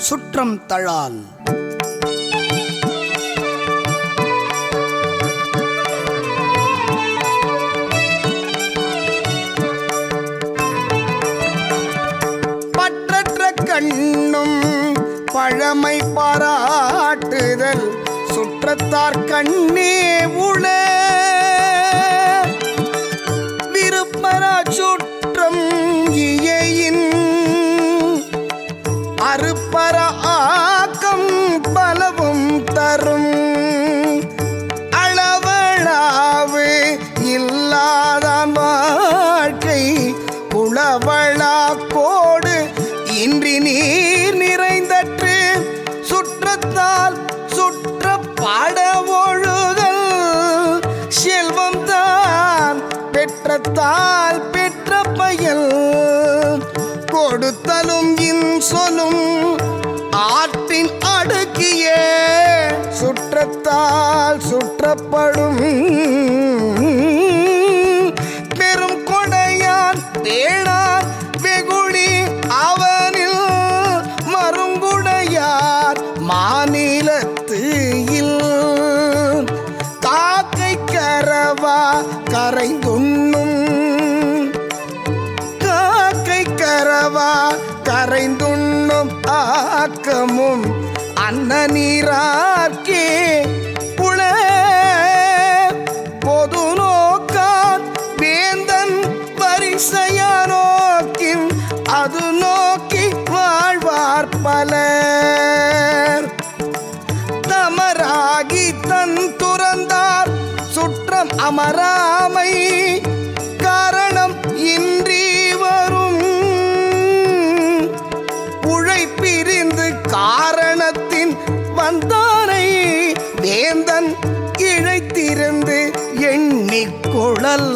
சுற்றம் தழால். பற்றற்ற கண்ணும் பழமை பாராட்டுதல் சுற்றத்தார் கண்ணே உள உளவளா கோடு இன்றி நீர் நிறைந்தற்று சுற்றத்தால் சுற்ற பாட ஒழுகல் செல்வம் தான் பெற்றத்தால் பெற்ற பயல். கொடுத்தலும் இன்சொலும் ஆற்றின் அடுக்கிய. சுற்றத்தால் சுற்றப்படும் மாநிலத்து இல் காக்கை கரவா கரைந்துண்ணும். காக்கை கரவா கரைந்துண்ணும் ஆக்கமும் அன்ன நீரார்க்கே புல பொது நோக்கான் வேந்தன் வரிசையா நோக்கின் அது நோக்கி வாழ்வார் பலர் சுற்றம் அமராமை காரணம் இன்றி வரும். உழைப்பிரிந்து காரணத்தின் வந்தானை வேந்தன் இழைத்திருந்து எண்ணிக்குழல்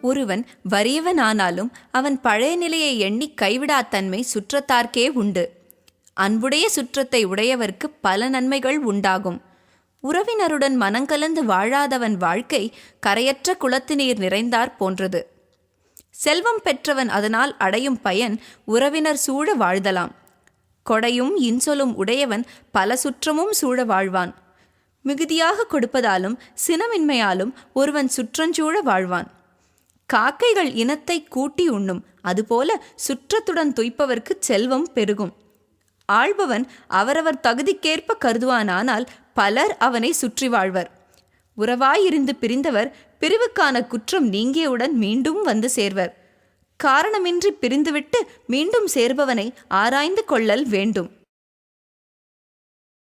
ஒருவன் வறியவனானாலும் அவன் பழைய நிலையை எண்ணி கைவிடாத்தன்மை சுற்றத்தார்க்கே உண்டு. அன்புடைய சுற்றத்தை உடையவர்க்கு பல நன்மைகள் உண்டாகும். உறவினருடன் மனங்கலந்து வாழாதவன் வாழ்க்கை கரையற்ற குளத்து நீர் நிறைந்தார் போன்றது. செல்வம் பெற்றவன் அதனால் அடையும் பயன் உறவினர் சூழ வாழ்தலாம். கொடையும் இன்சொலும் உடையவன் பல சுற்றமும் சூழ வாழ்வான். மிகுதியாக கொடுப்பதாலும் சினமின்மையாலும் ஒருவன் சுற்றஞ்சூழ வாழ்வான். காக்கைகள் இனத்தை கூட்டி உண்ணும் அதுபோல சுற்றத்துடன் துய்ப்பவர்க்குச் செல்வம் பெருகும். ஆள்பவன் அவரவர் தகுதிக்கேற்ப கருதுவானானால் பலர் அவனை சுற்றி வாழ்வர். உறவாயிருந்து பிரிந்தவர் பிரிவுக்கான குற்றம் நீங்கியவுடன் மீண்டும் வந்து சேர்வர். காரணமின்றி பிரிந்துவிட்டு மீண்டும் சேர்பவனை ஆராய்ந்து கொள்ளல் வேண்டும்.